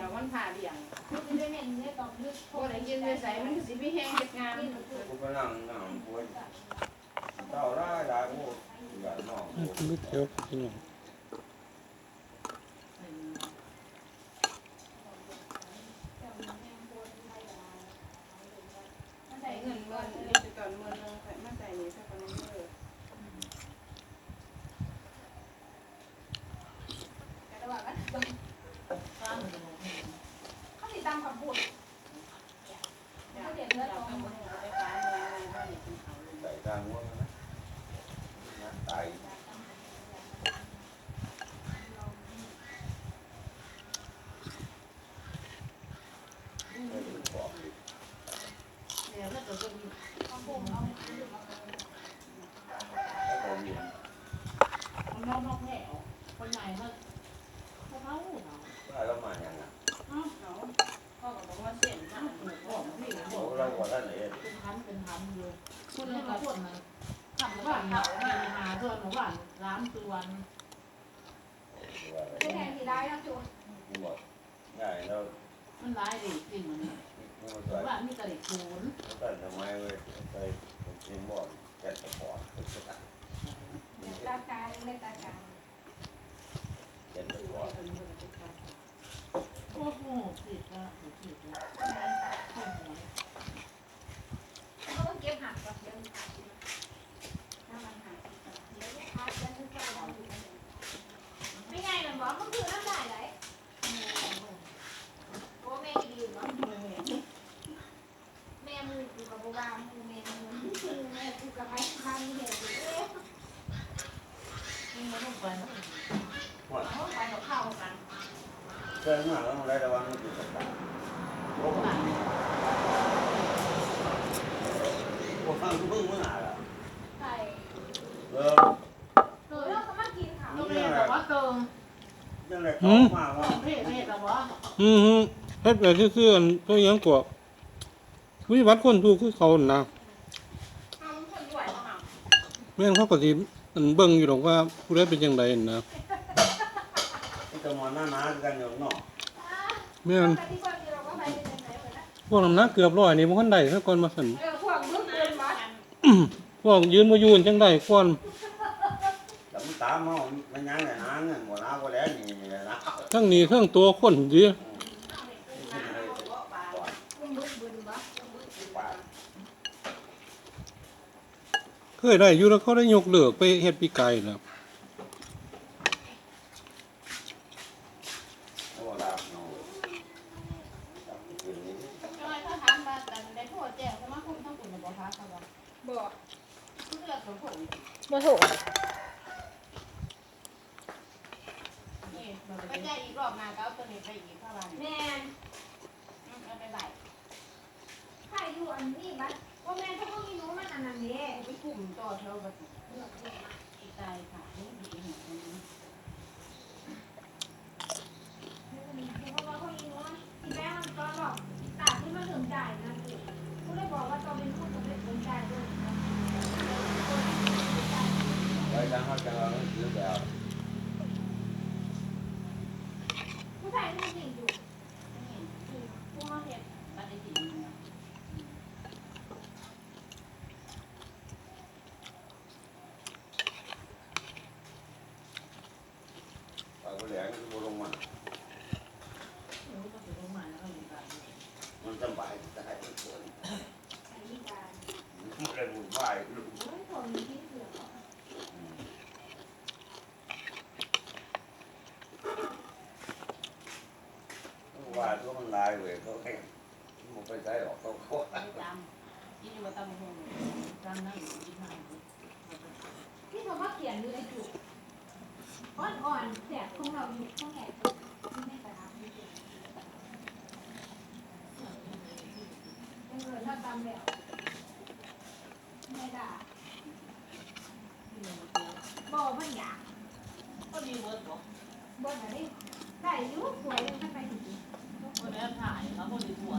เรามันผ่าเลี้ยงคือได้แม่นได้ตอบลึกพวกไหนกินไปใส่มันสิพี่แห้งเฮ็ดงานกูไปนั่งนั่งป่วยเจ้าได้ได้กูอย่าน้องกูไม่เที่ยวพี่น้องใส่เงินเงินนี่ไปก่อนเงินนึงใส่มาใส่นี่สักคนนึงเออ แต่ว่ามันเขาติดตามคำพูด อยากเห็นแล้วต้องมาไปฟ้าเงินว่านี่เป็นเขาเลยใส่กลางหันะนะตายไม่ถึงบอกอีกเนี่ยถ้าเกิดเป็นคำพูดเอาแล้วผมอยู่นอกนอกแถวคนใหญ่เขาเขาเขาเนาะได้แล้วมาอย่างน่ะ เลยคุณเลยมาพูดมันทำบ้านเขาไม่หาส่วนหมูบ้านร้านตัวนไม่แทนที่ได้ทั้งจุดกูบอกง่ายแล้วมันร้ายดิจริงมันนี่หมู่บ้านมีแต่เด็กศูนย์ แไมเว้ยใส่กินบ่อนแกะตะปอด ตาการเล็กตาการ แกะตะปอด โอ้โหผิดละผิดละ เขาต้องเก็บหักกับเดี๋ยวถ้ามันหักเดี๋ยวพาจะนึกว่าเราอยู่ไม่ไงหรอกบอกมันคือน้ำได้ไหลโอ้แม่ดีอยู่เนาะแม่มือกูกับโบราณมือแม่มือมือแม่กูกับไอ้ข้างนี่เห็นอยู่เอ๊ะ มันต้อง ไปนะว่าเขาไปกับข้าวกันเกินมาแล้วมันได้แต่ว่ามันคือตะปอดโอ้โหพวกฟังกูเพิ่งมึงอะล่ะใส่เริ่มเออเราก็มากินข้าวต้องเรียนแต่ว่าเกิงยังไงเข้ามาว่าเพศเพศแต่ว่าอือฮึเฮ็ดแบบซื่อๆอันตัวหยังกว่าวิวัฒน์คนดูคือเขาน่ะนะเอาคนด้วยเขาเอาแม่นเขาก็สิ อันเบิ่งอยู่ดอกว่าผู้ใดเป็นจังไดนะที่จะมาหน้าหนากันอยู่เนาะแม่นแต่ที่คนเราก็ไปเป็นไหนเหมือนกันพวกน้ำหนักเกือบร้อยนี่บ่ทันได้ซะก่อนมาสั่นเออพวกมึงเกินมาพวกยืนบ่ยืนจังได้ก่อนแต่มันตามมามันยังไงนะเงินหมดแล้วก็แล้วนี่นี่นะทั้งนี้ทั้งตัวคนสิ มึงบึ้งบึ้งบ่ เคยได้อยู่แล้วเขาได้ยกเลิกไปเฮ็ดปีไก่แล้วโอ้ดาบเนาะดาบคืนนี้ก็เลยเขาถามว่าแต่ได้โทษแจ้งเขามาคุณทั้งคุณในบ่อพักเขาบอกบ่คุณเลือกสมผลบ่ถูกนี่ไปแจ้งอีกรอบมาก็เอาตัวนี้ไปอีกเท่าไหร่แม่น เอาไปไหน ใครอยู่อันนี้บัดว่าแม่เขาก็มีรู้มันอันนั้นเด้ ไปกลุ่มต่อ เท่าแบบอีตายค่ะนี่ดีหัวนี้เพราะว่าเขามีรู้ว่าที่แม่มันก็หรอกตาที่มันถึงจ่ายนะคือกูได้บอกว่าตอนเป็นผู้สำเร็จถึงจ่ายด้วยไว้ทางเขาจะเอาซื้อแบบ ผู้ชายที่จริงอยู่ ผู้มาเห็นปฏิทิน ปากก็ แหลงก็ลงมา มันสบายได้ทุกคนไอ้นี่การมันเลยวุ่นวายลูกโอ้ยคนมีที่เสือกว่าตัวมันลายเว้ยเขาแค่มันไปได้หรอกเขาเขาไม่จำยี่นี่ว่าตำหงจำนั่งอยู่ที่ไหนที่เขาว่าเขียนอยู่ในจุก อ่อนๆแขอผู้นที่ไแล้ไม่ได้บอกมันอยากก็มีเวิร์ดบอกบอกอะไรได้อยุ่สวยเลยไปถึง คนแอบถ่ายแล้วคนดีหัว